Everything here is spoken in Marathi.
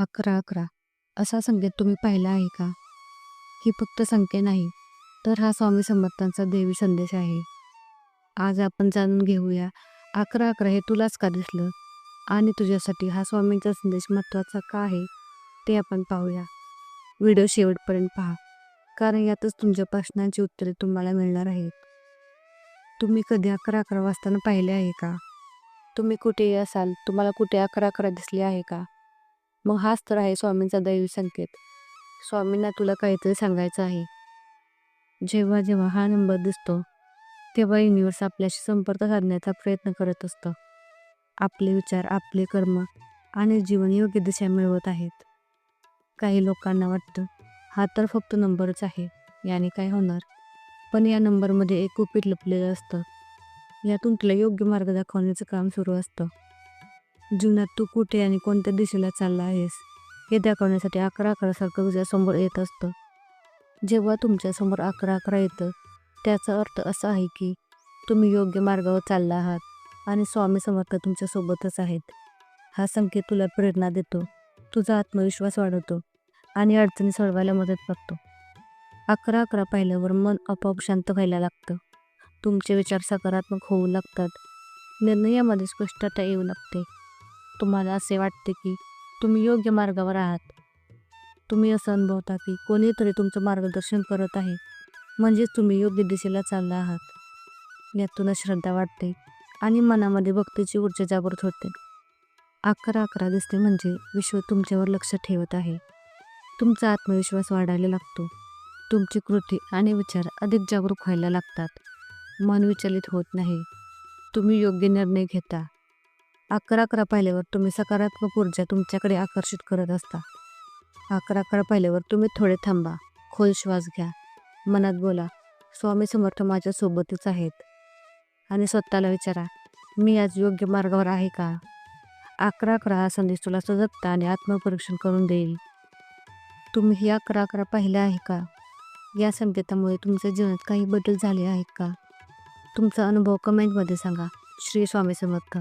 अकरा अकरा. असा संकेत तुम्ही पाहिला आहे का? ही फक्त संख्या नाही तर हा स्वामी समर्थांचा देवी संदेश आहे. आज आपण जाणून घेऊया अकरा अकरा हे तुलाच का दिसलं? आणि तुझ्यासाठी हा स्वामींचा संदेश महत्त्वाचा का आहे? ते आपण पाहूया. व्हिडिओ शेवटपर्यंत पहा कारण यातच तुमच्या प्रश्नांची उत्तरे तुम्हाला मिळणार आहेत. तुम्ही कधी अकरा अकरा वाजताना पाहिले आहे का? तुम्ही कुठेही असाल तुम्हाला कुठे अकरा अकरा दिसले आहे का? मग हाच तर आहे स्वामींचा दैवी संकेत. स्वामींना तुला काहीतरी सांगायचं आहे. जेव्हा जेव्हा हा नंबर दिसतो तेव्हा युनिवर्स आपल्याशी संपर्क साधण्याचा प्रयत्न करत असतं. आपले विचार आपले कर्म आणि जीवन योग्य दिशा मिळवत आहेत. काही लोकांना वाटतं हा तर फक्त नंबरच आहे याने काय होणार? पण या नंबरमध्ये एक गुपित लपलेलं असतं. यातून तुला योग्य मार्ग दाखवण्याचं काम सुरू असतं. जीवनात तू कुठे आणि कोणत्या दिशेला चालला आहेस हे दाखवण्यासाठी अकरा अकरासारखं तुझ्या तुझ्यासमोर येत असतं. जेव्हा तुमच्यासमोर अकरा अकरा येतं त्याचा अर्थ असा आहे की तुम्ही योग्य मार्गावर चालला आहात आणि स्वामी समर्थ तुमच्यासोबतच आहेत. हा संकेत तुला प्रेरणा देतो तुझा आत्मविश्वास वाढवतो आणि अडचणी सोडवायला मदत करतो. अकरा अकरा पाहिल्यावर मन आपोआप शांत व्हायला लागतं. तुमचे विचार सकारात्मक होऊ लागतात. निर्णयामध्ये स्पष्टता येऊ लागते. तुम्हाला असे वाटते की तुम्ही योग्य मार्गावर आहात. तुम्ही असं अनुभवता की कोणीतरी तुमचं मार्गदर्शन करत आहे. म्हणजेच तुम्ही योग्य दिशेला चालला आहात. यातूनच श्रद्धा वाटते आणि मनामध्ये भक्तीची ऊर्जा जागृत होते. अकरा अकरा दिसते म्हणजे विश्व तुमच्यावर लक्ष ठेवत आहे. तुमचा आत्मविश्वास वाढायला लागतो. तुमची कृती आणि विचार अधिक जागरूक व्हायला लागतात. मन विचलित होत नाही. तुम्ही योग्य निर्णय घेता. अकरा अकरा पाहिल्यावर तुम्ही सकारात्मक ऊर्जा तुमच्याकडे आकर्षित करत असता. अकरा अकरा पाहिल्यावर तुम्ही थोडे थांबा. खोल श्वास घ्या. मनात बोला स्वामी समर्थ माझ्यासोबतच आहेत. आणि स्वतःला विचारा मी आज योग्य मार्गावर आहे का? अकरा अकरा हा संदेश तुला सजगता आणि आत्मपरीक्षण करून देईल. तुम्ही ही अकरा अकरा पाहिलं आहे का? या संकेतामुळे तुमच्या जीवनात काही बदल झाले आहेत का? तुमचा अनुभव कमेंटमध्ये सांगा. श्री स्वामी समर्थ.